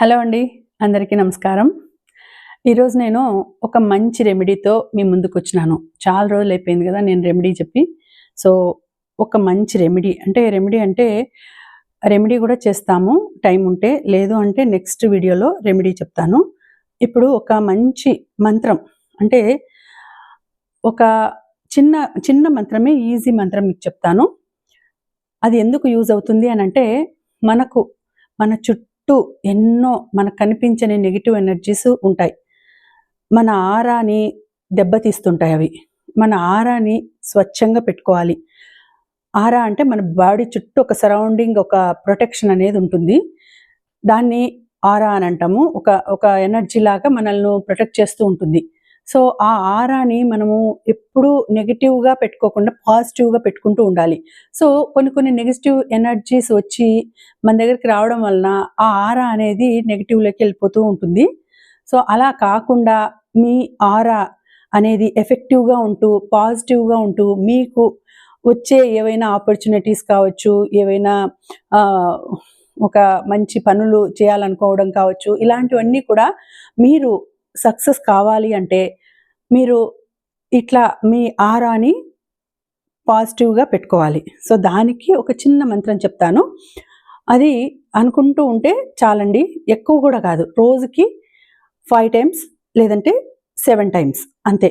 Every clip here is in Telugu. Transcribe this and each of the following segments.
హలో అండి అందరికీ నమస్కారం. ఈరోజు నేను ఒక మంచి రెమెడీతో మీ ముందుకు వచ్చినాను చాలా రోజులు అయిపోయింది కదా నేను రెమెడీ చెప్పి. సో ఒక మంచి రెమెడీ అంటే రెమెడీ అంటే రెమెడీ కూడా చేస్తాము టైం ఉంటే. లేదు అంటే నెక్స్ట్ వీడియోలో రెమెడీ చెప్తాను. ఇప్పుడు ఒక మంచి మంత్రం అంటే ఒక చిన్న చిన్న మంత్రమే ఈజీ మంత్రం మీకు చెప్తాను. అది ఎందుకు యూజ్ అవుతుంది అని అంటే మనకు మన చుట్టూ చుట్టూ ఎన్నో మనకు కనిపించని నెగిటివ్ ఎనర్జీస్ ఉంటాయి. మన ఆరాని దెబ్బతీస్తుంటాయి అవి. మన ఆరాని స్వచ్ఛంగా పెట్టుకోవాలి. ఆరా అంటే మన బాడీ చుట్టూ ఒక సరౌండింగ్ ఒక ప్రొటెక్షన్ అనేది ఉంటుంది. దాన్ని ఆరా అని అంటాము. ఒక ఒక ఎనర్జీ లాగా మనల్ని ప్రొటెక్ట్ చేస్తూ ఉంటుంది. సో ఆ ఆరాని మనము ఎప్పుడూ నెగిటివ్గా పెట్టుకోకుండా పాజిటివ్గా పెట్టుకుంటూ ఉండాలి. సో కొన్ని కొన్ని నెగిటివ్ ఎనర్జీస్ వచ్చి మన దగ్గరికి రావడం వలన ఆ ఆరా అనేది నెగిటివ్లోకి వెళ్ళిపోతూ ఉంటుంది. సో అలా కాకుండా మీ ఆరా అనేది ఎఫెక్టివ్గా ఉంటూ పాజిటివ్గా ఉంటూ మీకు వచ్చే ఏవైనా ఆపర్చునిటీస్ కావచ్చు ఏవైనా ఆ, ఒక మంచి పనులు చేయాలనుకోవడం కావచ్చు ఇలాంటివన్నీ కూడా మీరు సక్సెస్ కావాలి అంటే మీరు ఇట్లా మీ ఆరాని పాజిటివ్గా పెట్టుకోవాలి. సో దానికి ఒక చిన్న మంత్రం చెప్తాను. అది అనుకుంటూ ఉంటే చాలండి. ఎక్కువ కూడా కాదు. రోజుకి ఫైవ్ టైమ్స్ లేదంటే సెవెన్ టైమ్స్ అంతే.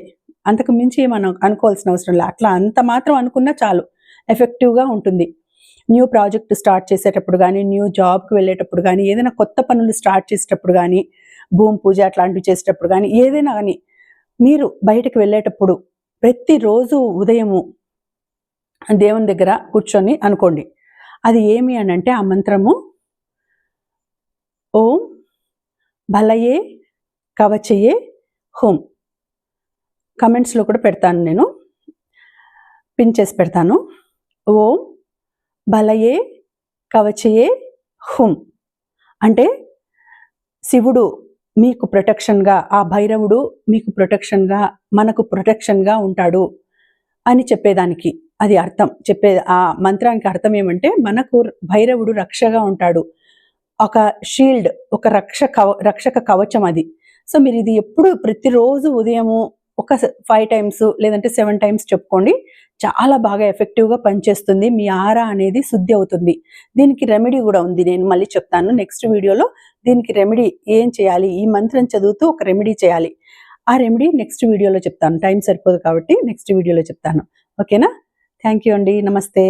అంతకు మించి మనం అనుకోవాల్సిన అవసరం లేదు అట్లా అంత మాత్రం అనుకున్నా చాలు. ఎఫెక్టివ్గా ఉంటుంది. న్యూ ప్రాజెక్ట్ స్టార్ట్ చేసేటప్పుడు కానీ న్యూ జాబ్కి వెళ్ళేటప్పుడు కానీ ఏదైనా కొత్త పనులు స్టార్ట్ చేసేటప్పుడు కానీ భూమి పూజ అట్లాంటివి చేసేటప్పుడు కానీ ఏదైనా కానీ మీరు బయటకు వెళ్ళేటప్పుడు ప్రతిరోజు ఉదయము దేవుని దగ్గర కూర్చొని అనుకోండి. అది ఏమి అని అంటే ఆ మంత్రము ఓం బలయే కవచయే హోం. కమెంట్స్లో కూడా పెడతాను నేను. పిన్ చేసి పెడతాను. ఓం బలయే కవచయే హుం. అంటే శివుడు మీకు ప్రొటెక్షన్గా ఆ భైరవుడు మీకు ప్రొటెక్షన్గా మనకు ప్రొటెక్షన్గా ఉంటాడు అని చెప్పేదానికి అది అర్థం. చెప్పే ఆ మంత్రానికి అర్థం ఏమంటే మనకు భైరవుడు రక్షగా ఉంటాడు. ఒక షీల్డ్ ఒక రక్ష కవ రక్షక కవచం అది. సో మీరు ఇది ఎప్పుడు ప్రతిరోజు ఉదయము ఒక ఫైవ్ టైమ్స్ లేదంటే సెవెన్ టైమ్స్ చెప్పుకోండి. చాలా బాగా ఎఫెక్టివ్గా పనిచేస్తుంది. మీ ఆరా అనేది శుద్ధి అవుతుంది. దీనికి రెమెడీ కూడా ఉంది. నేను మళ్ళీ చెప్తాను నెక్స్ట్ వీడియోలో దీనికి రెమెడీ ఏం చేయాలి? ఈ మంత్రం చదువుతూ ఒక రెమెడీ చేయాలి. ఆ రెమెడీ నెక్స్ట్ వీడియోలో చెప్తాను. టైం సరిపోదు కాబట్టి నెక్స్ట్ వీడియోలో చెప్తాను. ఓకేనా? థ్యాంక్ యూ అండి. నమస్తే.